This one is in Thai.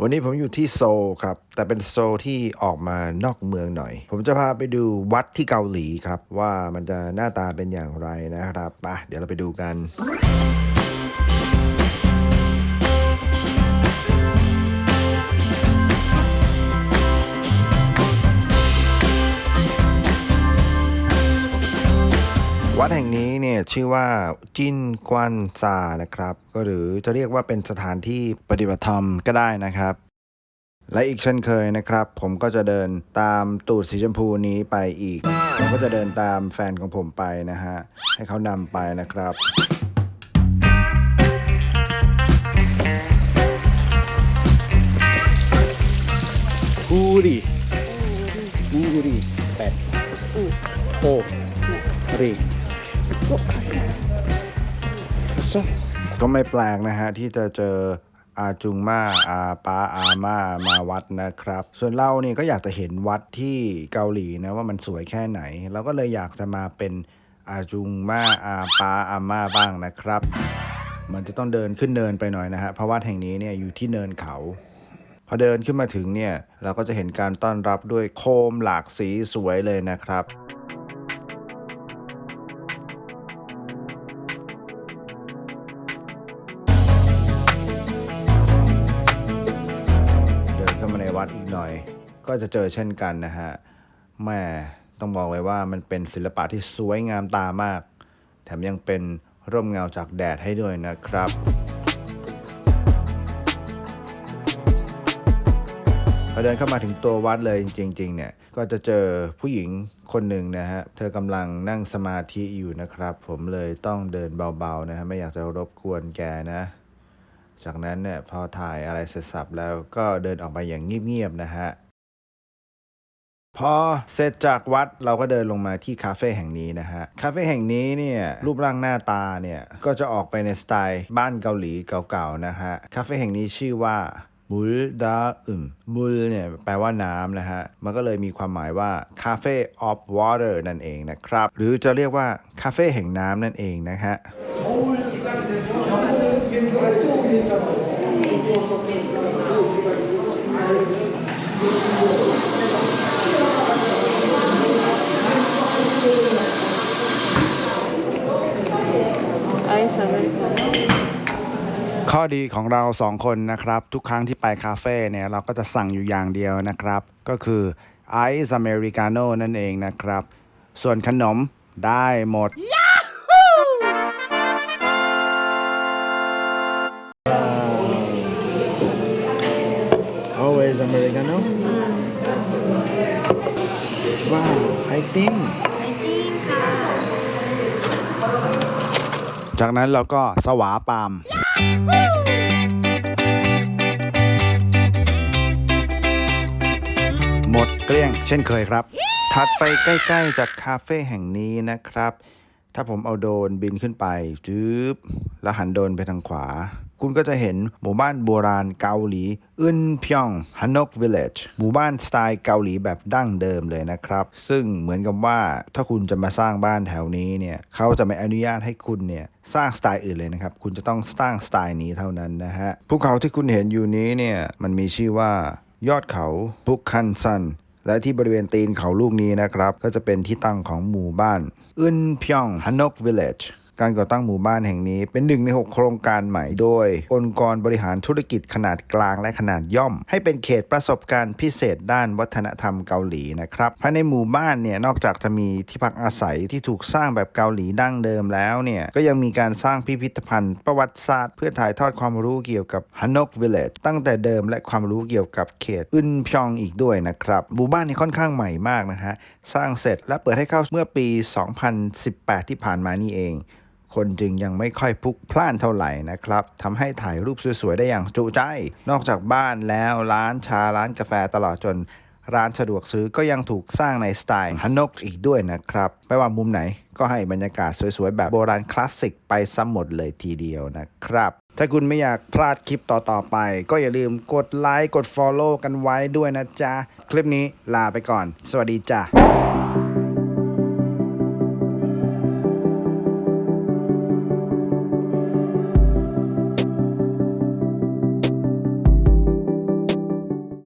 วันนี้ผมอยู่ที่โซลครับ แต่เป็นโซลที่ออกมานอกเมืองหน่อย ผมจะพาไปดูวัดที่เกาหลีครับ ว่ามันจะหน้าตาเป็นอย่างไรนะครับไปเดี๋ยวเราไปดูกัน วัดแห่งนี้เนี่ยชื่อว่าจินกวนซานะครับ ก็หรือจะเรียกว่าเป็นสถานที่ปฏิบัติธรรมก็ได้นะครับ และอีกเช่นเคยนะครับ ผมก็จะเดินตามตูดสีชมพูนี้ไปอีก ผมก็จะเดินตามแฟนของผมไปนะฮะ ให้เขานำไปนะครับอูรีอูรีแปดโอรี ก็ไม่แปลกนะฮะ ที่จะเจออาจุงมาอาป้าอาม่ามาวัดนะครับ ส่วนเราเนี่ยก็อยากจะเห็นวัดที่เกาหลีนะว่ามันสวยแค่ไหน เราก็เลยอยากจะมาเป็นอาจุงมาอาป้าอาม่าบ้างนะครับ มันจะต้องเดินขึ้นเนินไปหน่อยนะฮะเพราะวัดแห่งนี้เนี่ยอยู่ที่เนินเขา พอเดินขึ้นมาถึงเนี่ยเราก็จะเห็นการต้อนรับด้วยโคมหลากสีสวยเลยนะครับ ดินอีกหน่อย ก็จะเจอเช่นกันนะฮะแม่ต้องบอกเลยว่ามันเป็นศิลปะที่สวยงามตามาก แถมยังเป็นร่มเงาจากแดดให้ด้วยนะครับพอเดินเข้ามาถึงตัววัดเลยจริงๆเนี่ยก็จะเจอผู้หญิงคนหนึ่งนะฮะเธอกำลังนั่งสมาธิอยู่นะครับ ผมเลยต้องเดินเบาๆนะฮะไม่อยากจะรบกวนแกนะ จากนั้นเนี่ยพอถ่ายอะไรเสร็จสับแล้วก็เดินออกไปอย่างเงียบๆนะฮะพอเสร็จจากวัดเราก็เดินลงมาที่คาเฟ่แห่งนี้นะฮะ คาเฟ่แห่งนี้เนี่ยรูปร่างหน้าตาเนี่ย ก็จะออกไปในสไตล์บ้านเกาหลีเก่าๆนะฮะ คาเฟ่แห่งนี้ชื่อว่าบุลดาอึมบุลเนี่ยแปลว่าน้ำนะฮะ มันก็เลยมีความหมายว่าคาเฟ่ออฟวอเตอร์นั่นเองนะครับ หรือจะเรียกว่าคาเฟ่แห่งน้ำนั่นเองนะฮะ ข้อดีของเราสองคนนะครับ ทุกครั้งที่ไปคาเฟ่เนี่ยเราก็จะสั่งอยู่อย่างเดียวนะครับ ก็คือไอซ์อเมริกาโน่นั่นเองนะครับ ส่วนขนมได้หมด is Americano. Mm. Wow, I think. จากนั้นเราก็สวาปาม หมดเกลี้ยงเช่นเคยครับ ถัดไปใกล้ๆจากคาเฟ่แห่งนี้นะครับ ถ้าผมเอาโดนบินขึ้นไปจื๊บแล้วหันโดนไปทางขวา คุณก็จะเห็นหมู่บ้านโบราณเกาหลีอึนพยองฮันนกวิลเลจหมู่บ้านสไตล์เกาหลีแบบดั้งเดิมเลยนะครับ ซึ่งเหมือนกับว่าถ้าคุณจะมาสร้างบ้านแถวนี้เนี่ยเขาจะไม่อนุญาตให้คุณเนี่ยสร้างสไตล์อื่นเลยนะครับ คุณจะต้องสร้างสไตล์นี้เท่านั้นนะฮะภูเขาที่คุณเห็นอยู่นี้เนี่ยมันมีชื่อว่ายอดเขาบุกคันซันและที่บริเวณตีนเขาลูกนี้นะครับ ก็จะเป็นที่ตั้งของหมู่บ้านอึนพยองฮันนกวิลเลจ การก่อตั้งหมู่บ้านแห่งนี้เป็นหนึ่งใน 6 โครงการใหม่โดย องค์กรบริหารธุรกิจขนาดกลางและขนาดย่อม ให้เป็นเขตประสบการณ์พิเศษด้านวัฒนธรรมเกาหลีนะครับภายในหมู่บ้านเนี่ยนอกจากจะมีที่พักอาศัยที่ถูกสร้างแบบเกาหลีดั้งเดิมแล้วเนี่ยก็ยังมีการสร้างพิพิธภัณฑ์ ประวัติศาสตร์เพื่อถ่ายทอดความรู้เกี่ยวกับฮันนกวิลเลจตั้งแต่เดิมและความรู้เกี่ยวกับเขตอึนพยองอีกด้วยนะครับหมู่บ้านนี้ค่อนข้างใหม่มากนะฮะสร้างเสร็จและเปิดให้เข้าเมื่อปี 2018 ที่ผ่านมานี่เอง คนจึงยังไม่ค่อยพลุกพล่านเท่าไหร่นะครับทำให้ถ่ายรูปสวยๆ ได้อย่างจุใจ นอกจากบ้านแล้วร้านชาร้านกาแฟตลอดจน ร้านสะดวกซื้อก็ยังถูกสร้างในสไตล์ฮันนกอีกด้วยนะครับ ไม่ว่ามุมไหนก็ให้บรรยากาศสวยๆ แบบโบราณคลาสสิกไปซ้ำหมดเลยทีเดียวนะครับ ถ้าคุณไม่อยากพลาดคลิปต่อๆไป ก็อย่าลืมกดไลค์กด Follow กันไว้ด้วยนะจ๊ะ คลิปนี้ลาไปก่อน สวัสดีจ้ะ